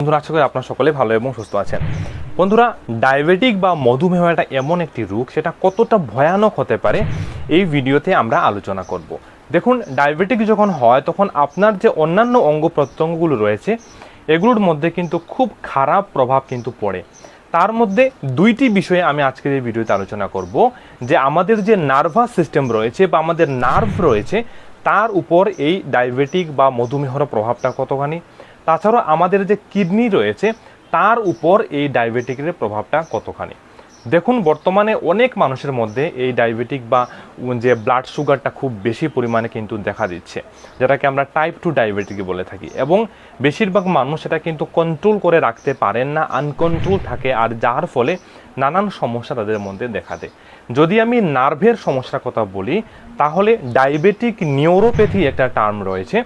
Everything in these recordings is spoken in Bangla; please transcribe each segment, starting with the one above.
বন্ধুরা, আশা করি আপনারা সকলে ভালো এবং সুস্থ আছেন। বন্ধুরা, ডায়াবেটিক বা মধুমেহ এটা এমন একটি রোগ, সেটা কতটা ভয়ানক হতে পারে, এই ভিডিওতে আমরা আলোচনা করব। দেখুন, ডায়াবেটিক যখন হয়, তখন আপনার যে অন্যান্য অঙ্গ প্রত্যঙ্গগুলো রয়েছে, এগুলোর মধ্যে কিন্তু খুব খারাপ প্রভাব কিন্তু পড়ে। তার মধ্যে দুইটি বিষয়ে আমি আজকের এই ভিডিওতে আলোচনা করব, যে আমাদের যে নার্ভাস সিস্টেম রয়েছে বা আমাদের নার্ভ রয়েছে, তার উপর এই ডায়াবেটিক বা মধুমেহর প্রভাবটা কতখানি তাছাড়া আমাদের যে কিডনি রয়েছে তার উপর এই ডায়াবেটিকের প্রভাবটা কতখানি? দেখুন, বর্তমানে অনেক মানুষের মধ্যে এই ডায়াবেটিক বা যে ব্লাড সুগারটা খুব বেশি পরিমাণে কিন্তু দেখা দিচ্ছে, যেটাকে আমরা টাইপ টু ডায়াবেটিক বলে থাকি। এবং বেশিরভাগ মানুষ এটা কিন্তু কন্ট্রোল করে রাখতে পারেন না আনকন্ট্রোল থাকে, আর যার ফলে নানান সমস্যা তাদের মধ্যে দেখা দেয়। যদি আমি নার্ভের সমস্যার কথা বলি, তাহলে ডায়াবেটিক নিউরোপ্যাথি একটা টার্ম রয়েছে।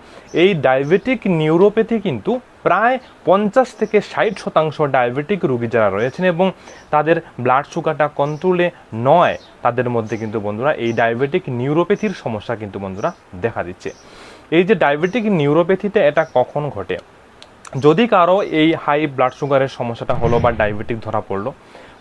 এই ডায়াবেটিক নিউরোপ্যাথি কিন্তু প্রায় পঞ্চাশ থেকে ষাট শতাংশ ডায়াবেটিক রুগী যারা রয়েছেন এবং তাদের ব্লাড সুগারটা কন্ট্রোলে নয়, তাদের মধ্যে কিন্তু বন্ধুরা এই ডায়াবেটিক নিউরোপ্যাথির সমস্যা কিন্তু বন্ধুরা দেখা দিচ্ছে। এই যে ডায়াবেটিক নিউরোপ্যাথিতে এটা কখন ঘটে? যদি কারও এই হাই ব্লাড সুগারের সমস্যাটা হলো বা ডায়াবেটিক ধরা পড়ল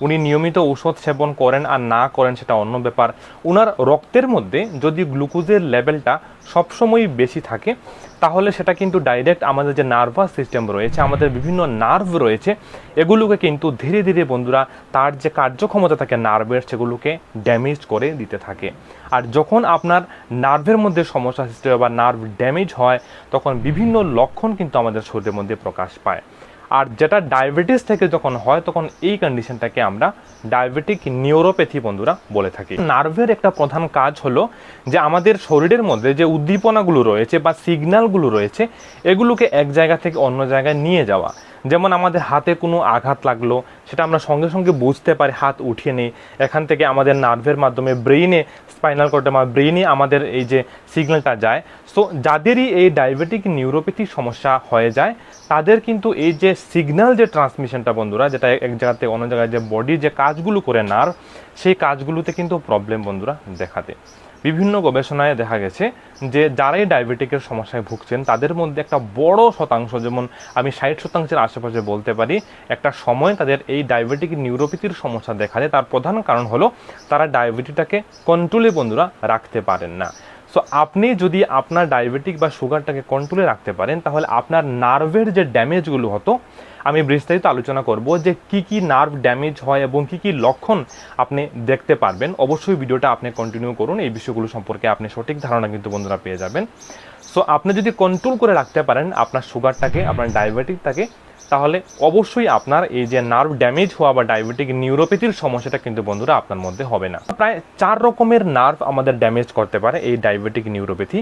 উনি নিয়মিত ঔষধ সেবন করেন আর না করেন সেটা অন্য ব্যাপার। ওনার রক্তের মধ্যে যদি গ্লুকোজের লেভেলটা সবসময়ই বেশি থাকে, তাহলে সেটা কিন্তু ডাইরেক্ট আমাদের যে নার্ভাস সিস্টেম রয়েছে, আমাদের বিভিন্ন নার্ভ রয়েছে, এগুলোকে কিন্তু ধীরে ধীরে বন্ধুরা তার যে কার্যক্ষমতা থাকে নার্ভের, সেগুলোকে ড্যামেজ করে দিতে থাকে। আর যখন আপনার নার্ভের মধ্যে সমস্যা সৃষ্টি হয় বা নার্ভ ড্যামেজ হয়, তখন বিভিন্ন লক্ষণ কিন্তু আমাদের শরীরের মধ্যে প্রকাশ পায়। আর যেটা ডায়াবেটিস থেকে যখন হয়, তখন এই কন্ডিশনটাকে আমরা ডায়াবেটিক নিউরোপ্যাথি বন্ধুরা বলে থাকি। নার্ভের একটা প্রধান কাজ হলো যে আমাদের শরীরের মধ্যে যে উদ্দীপনাগুলো রয়েছে বা সিগন্যালগুলো রয়েছে, এগুলোকে এক জায়গা থেকে অন্য জায়গায় নিয়ে যাওয়া। যেমন আমাদের হাতে কোনো আঘাত লাগল, সেটা আমরা সঙ্গে সঙ্গে বুঝতে পারি, হাত উঠিয়ে নেই। এখান থেকে আমাদের নার্ভের মাধ্যমে ব্রেইনে স্পাইনাল কর্ডে বা ব্রেইনে আমাদের এই যে সিগন্যালটা যায়। সো যাদেরই এই ডায়াবেটিক নিউরোপ্যাথি সমস্যা হয়ে যায়, তাদের কিন্তু এই যে সিগন্যাল যে ট্রান্সমিশনটা বন্ধুরা, যেটা এক জায়গা থেকে অন্য জায়গায় যে বডির যে কাজগুলো করে নার্ভ সেই কাজগুলোতে কিন্তু প্রবলেম বন্ধুরা দেখাতে। বিভিন্ন গবেষণায় দেখা গেছে যে যারাই ডায়াবেটিকের সমস্যায় ভুগছেন, তাদের মধ্যে একটা বড় শতাংশ, যেমন আমি ষাট শতাংশের আশেপাশে বলতে পারি, একটা সময় তাদের এই ডায়াবেটিক নিউরোপ্যাথির সমস্যা দেখা যায় তার প্রধান কারণ হলো তারা ডায়াবেটিসটাকে কন্ট্রোলে বন্ধুরা রাখতে পারেন না। সো আপনি যদি আপনার ডায়াবেটিক বা সুগারটাকে কন্ট্রোলে রাখতে পারেন, তাহলে আপনার নার্ভের যে ড্যামেজগুলো হতো, আমি বিস্তারিত আলোচনা করব যে কি কি নার্ভ ড্যামেজ হয় এবং কি কি লক্ষণ আপনি দেখতে পারবেন। অবশ্যই ভিডিওটা আপনি কন্টিনিউ করুন, এই বিষয়গুলো সম্পর্কে আপনি সঠিক ধারণা কিন্তু বন্ধুরা পেয়ে যাবেন। সো আপনি যদি কন্ট্রোল করে রাখতে পারেন আপনার সুগারটাকে, আপনার ডায়াবেটিকটাকে তাহলে অবশ্যই আপনার এই যে নার্ভ ড্যামেজ হওয়া বা ডায়াবেটিক নিউরোপ্যাথির সমস্যাটা কিন্তু বন্ধুরা আপনার মধ্যে হবে না। প্রায় চার রকমের নার্ভ আমাদের ড্যামেজ করতে পারে এই ডায়াবেটিক নিউরোপ্যাথি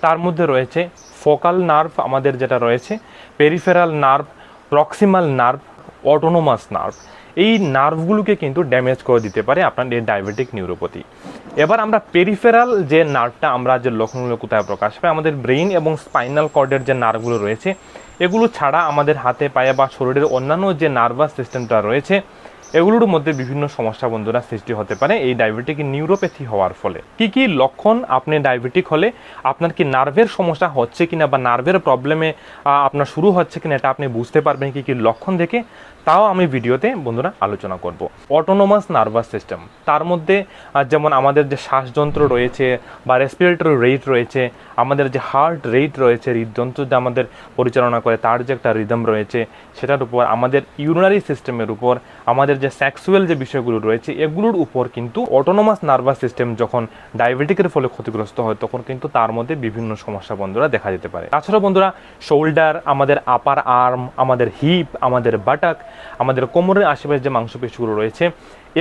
তার মধ্যে রয়েছে ফোকাল নার্ভ আমাদের যেটা রয়েছে peripheral nerve proximal nerve autonomous nerve এই নার্ভগুলোকে কিন্তু ড্যামেজ করে দিতে পারে আপনার এই ডায়াবেটিক নিউরোপ্যাথি এবার আমরা পেরিফেরাল যে নার্ভটা আমরা যে লক্ষণগুলো কোথায় প্রকাশ পাই আমাদের ব্রেইন এবং স্পাইনাল কর্ডের যে নার্ভগুলো রয়েছে এগুলো ছাড়া আমাদের হাতে পায়ে বা শরীরের অন্যান্য যে নার্ভাস সিস্টেমটা রয়েছে এগুলোর মধ্যে বিভিন্ন সমস্যা বন্ধুরা সৃষ্টি হতে পারে এই ডায়াবেটিক নিউরোপ্যাথি হওয়ার ফলে। কি কি লক্ষণ আপনি ডায়াবেটিক হলে, আপনার কি নার্ভের সমস্যা হচ্ছে কিনা বা নার্ভের প্রবলেমে আপনার শুরু হচ্ছে কিনা এটা আপনি বুঝতে পারবেন কি কি লক্ষণ দেখে, তাও আমি ভিডিওতে বন্ধুরা আলোচনা করব। অটোনোমাস নার্ভাস সিস্টেম তার মধ্যে যেমন আমাদের যে শ্বাসযন্ত্র রয়েছে বা রেসপিরেটরি রেট রয়েছে, আমাদের যে হার্ট রেট রয়েছে, হৃদযন্ত্র যে আমাদের পরিচালনা করে, তার যে একটা রিদম রয়েছে, সেটার উপর আমাদের ইউরিনারি সিস্টেমের উপর আমাদের যে সেক্সুয়াল যে বিষয়গুলো রয়েছে, এগুলোর উপর কিন্তু অটোনোমাস নার্ভাস সিস্টেম যখন ডায়াবেটিকের ফলে ক্ষতিগ্রস্ত হয়, তখন কিন্তু তার মধ্যে বিভিন্ন সমস্যা বন্ধুরা দেখা যেতে পারে। তাছাড়া বন্ধুরা শোল্ডার আমাদের আপার আর্ম আমাদের হিপ আমাদের বাটাক আমাদের কোমরের আশেপাশে যে মাংসপেশিগুলো রয়েছে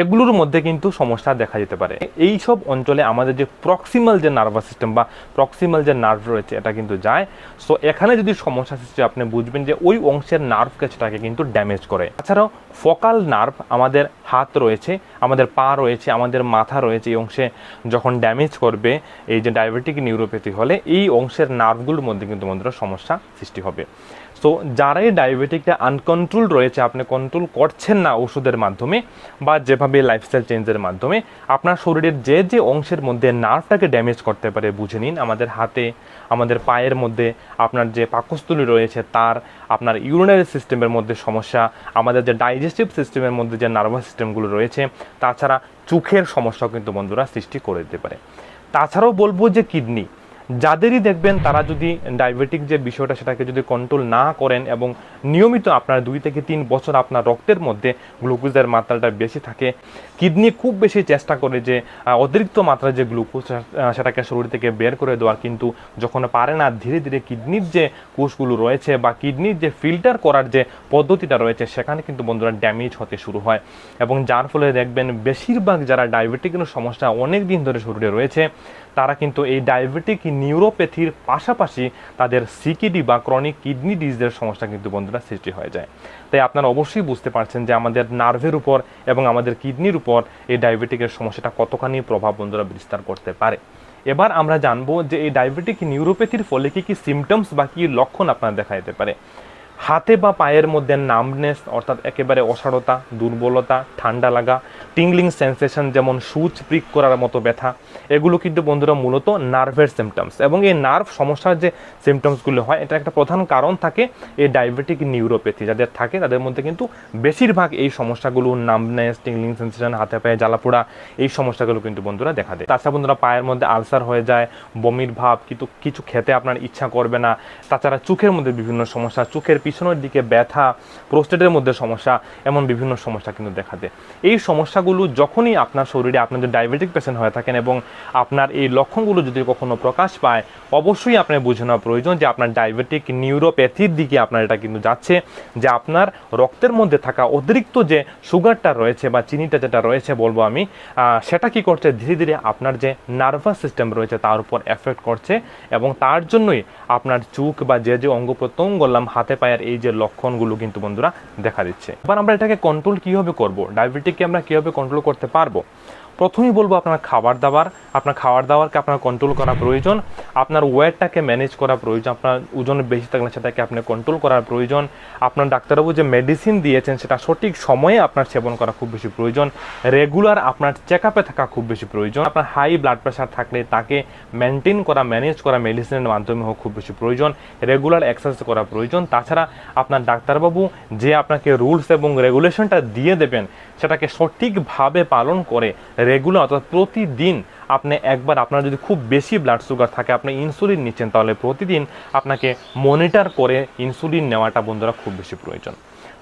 এগুলোর মধ্যে কিন্তু সমস্যা দেখা যেতে পারে। এই সব অঞ্চলে আমাদের যে প্রক্সিমাল যে নার্ভাস সিস্টেম বা প্রক্সিমাল যে নার্ভ রয়েছে, এটা কিন্তু যায়। সো এখানে যদি সমস্যা সৃষ্টি আপনি বুঝবেন যে ওই অংশের নার্ভকে সেটাকে কিন্তু ড্যামেজ করে। তাছাড়াও ফোকাল নার্ভ আমাদের হাত রয়েছে, আমাদের পা রয়েছে, আমাদের মাথা রয়েছে, এই অংশে যখন ড্যামেজ করবে, এই যে ডায়াবেটিক নিউরোপ্যাথি হলে, এই অংশের নার্ভগুলোর মধ্যে কিন্তু বন্ধুরা সমস্যা সৃষ্টি হবে। সো যারাই ডায়াবেটিকটা আনকন্ট্রোল রয়েছে, আপনি কন্ট্রোল করছেন না ওষুধের মাধ্যমে বা যেভাবে লাইফস্টাইল চেঞ্জের মাধ্যমে আপনার শরীরের যে যে অংশের মধ্যে নার্ভটাকে ড্যামেজ করতে পারে, বুঝে নিন। আমাদের হাতে, আমাদের পায়ের মধ্যে আপনার যে পাকস্থলী রয়েছে, তার আপনার ইউরিনারি সিস্টেমের মধ্যে সমস্যা, আমাদের যে ডাইজেস্টিভ সিস্টেমের মধ্যে যে নার্ভাস সিস্টেমগুলো রয়েছে, তাছাড়া চোখের সমস্যাও কিন্তু বন্ধুরা সৃষ্টি করে দিতে পারে। তাছাড়াও বলব যে কিডনি যাদেরই দেখবেন তারা যদি ডায়াবেটিক যে বিষয়টা সেটাকে যদি কন্ট্রোল না করেন এবং নিয়মিত আপনার দুই থেকে তিন বছর আপনার রক্তের মধ্যে গ্লুকোজের মাত্রাটা বেশি থাকে, কিডনি খুব বেশি চেষ্টা করে যে অতিরিক্ত মাত্রায় যে গ্লুকোজ সেটাকে শরীর থেকে বের করে দেওয়ার, কিন্তু যখন পারে না, ধীরে ধীরে কিডনির যে কোষগুলো রয়েছে বা কিডনির যে ফিল্টার করার যে পদ্ধতিটা রয়েছে, সেখানে কিন্তু বন্ধুরা ড্যামেজ হতে শুরু হয়। এবং যার ফলে দেখবেন বেশিরভাগ যারা ডায়াবেটিকের সমস্যা অনেক দিন ধরে শরীরে রয়েছে তারা কিন্তু এই ডায়াবেটিক নিউরোপ্যাথির পাশাপাশি তাদের সিকিডি বা ক্রনিক কিডনি ডিজিজের সমস্যা কিন্তু বন্ধুরা সৃষ্টি হয়ে যায়। তাই আপনারা অবশ্যই বুঝতে পারছেন যে আমাদের নার্ভের উপর এবং আমাদের কিডনির উপর এই ডায়াবেটিকের সমস্যাটা কতখানি প্রভাব বন্ধুরা বিস্তার করতে পারে। এবার আমরা জানব যে এই ডায়াবেটিক নিউরোপ্যাথির ফলে কি কি সিমটমস বা কি লক্ষণ আপনার দেখা যেতে পারে। হাতে বা পায়ের মধ্যে নামনেস, অর্থাৎ একেবারে অসাড়তা, দুর্বলতা, ঠান্ডা লাগা টিংলিং সেন্সেশন যেমন সুচ প্রিক করার মতো ব্যথা, এগুলো কিন্তু বন্ধুরা মূলত নার্ভের সিমটমস এবং এই নার্ভ সমস্যার যে সিমটমসগুলো হয়, এটা একটা প্রধান কারণ থাকে এই ডায়াবেটিক নিউরোপ্যাথি যাদের থাকে, তাদের মধ্যে কিন্তু বেশিরভাগ এই সমস্যাগুলো নামনেস টিংলিং সেন্সেশন হাতে পায়ে জ্বালাপোড়া, এই সমস্যাগুলো কিন্তু বন্ধুরা দেখা দেয়। তাছাড়া বন্ধুরা পায়ের মধ্যে আলসার হয়ে যায়, বমির ভাব, কিন্তু কিছু খেতে আপনার ইচ্ছা করবে না। তাছাড়া চোখের মধ্যে বিভিন্ন সমস্যা, চোখের পিছনের দিকে ব্যথা, প্রোস্টেটের মধ্যে সমস্যা, এমন বিভিন্ন সমস্যা কিন্তু দেখা দেয়। এই সমস্যাগুলো যখনই আপনার শরীরে আপনার যদি ডায়াবেটিক পেশেন্ট হয়ে থাকেন এবং আপনার এই লক্ষণগুলো যদি কখনো প্রকাশ পায়, অবশ্যই আপনার বুঝে নেওয়া প্রয়োজন যে আপনার ডায়াবেটিক নিউরোপ্যাথির দিকে আপনার এটা কিন্তু যাচ্ছে, যে আপনার রক্তের মধ্যে থাকা অতিরিক্ত যে সুগারটা রয়েছে বা চিনিটা যেটা রয়েছে বলব আমি সেটা কি করছে? ধীরে ধীরে আপনার যে নার্ভাস সিস্টেম রয়েছে তার উপর এফেক্ট করছে এবং তার জন্যই আপনার চোখ বা যে যে অঙ্গ প্রত্যঙ্গ হাতে পায়ের এই যে লক্ষণগুলো কিন্তু বন্ধুরা দেখা দিচ্ছে। এবার আমরা এটাকে কন্ট্রোল কীভাবে করব? ডায়াবেটিককে আমরা কীভাবে কন্ট্রোল করতে পারব? প্রথমেই বলব আপনার খাবার দাবার। আপনার খাবার দাবারকে আপনার কন্ট্রোল করা প্রয়োজন। আপনার ওয়েটটাকে ম্যানেজ করা প্রয়োজন। আপনার ওজন বেশি থাকলে সেটাকে আপনি কন্ট্রোল করার প্রয়োজন। আপনার ডাক্তারবাবু যে মেডিসিন দিয়েছেন, সেটা সঠিক সময়ে আপনার সেবন করা খুব বেশি প্রয়োজন। রেগুলার আপনার চেক আপে থাকা খুব বেশি প্রয়োজন। আপনার হাই ব্লাড প্রেশার থাকলে তাকে মেনটেন করা ম্যানেজ করা মেডিসিনের মাধ্যমে হোক খুব বেশি প্রয়োজন। রেগুলার এক্সারসাইজ করা প্রয়োজন। তাছাড়া আপনার ডাক্তারবাবু যে আপনাকে রুলস এবং রেগুলেশনটা দিয়ে দেবেন সেটাকে সঠিকভাবে পালন করে রেগুলার অর্থাৎ প্রতিদিন আপনি একবার আপনার যদি খুব বেশি ব্লাড সুগার থাকে, আপনি ইনসুলিন নিচ্ছেন, তাহলে প্রতিদিন আপনাকে মনিটর করে ইনসুলিন নেওয়াটা বন্ধুরা খুব বেশি প্রয়োজন।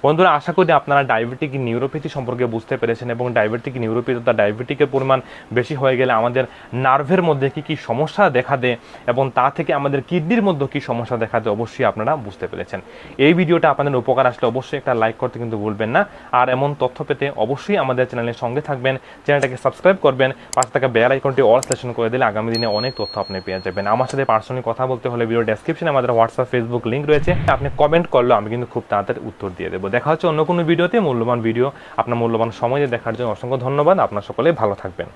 বন্ধুরা, আশা করি আপনারা ডায়াবেটিক নিউরোপ্যাথি সম্পর্কে বুঝতে পেরেছেন এবং ডায়াবেটিক নিউরোপ্যাথি অর্থাৎ ডায়াবেটিকের পরিমাণ বেশি হয়ে গেলে আমাদের নার্ভের মধ্যে কি কি সমস্যা দেখা দেয় এবং তা থেকে আমাদের কিডনির মধ্যে কি সমস্যা দেখা দেয় অবশ্যই আপনারা বুঝতে পেরেছেন। এই ভিডিওটা আপনাদের উপকার আসলে অবশ্যই একটা লাইক করতে কিন্তু ভুলবেন না। আর এমন তথ্য পেতে অবশ্যই আমাদের চ্যানেলের সঙ্গে থাকবেন চ্যানেলটাকে সাবস্ক্রাইব করবেন, পাশে থাকা বেল আইকনটি অল সেশন করে দিলে আগামী দিনে অনেক তথ্য আপনি পেয়ে যাবেন। আমার সাথে পার্সোনালি কথা বলতে হলে ভিডিও ডেসক্রিপশনে আমাদের হোয়াটসঅ্যাপ ফেসবুক লিঙ্ক রয়েছে। আপনি কমেন্ট করলেও আমি কিন্তু খুব তাড়াতাড়ি উত্তর দিয়ে দেবো। দেখা হচ্ছে অন্য কোনো ভিডিওতে। মূল্যবান ভিডিও, আপনার মূল্যবান সময় দেখার জন্য অসংখ্য ধন্যবাদ। আপনার সকলে ভালো থাকবেন।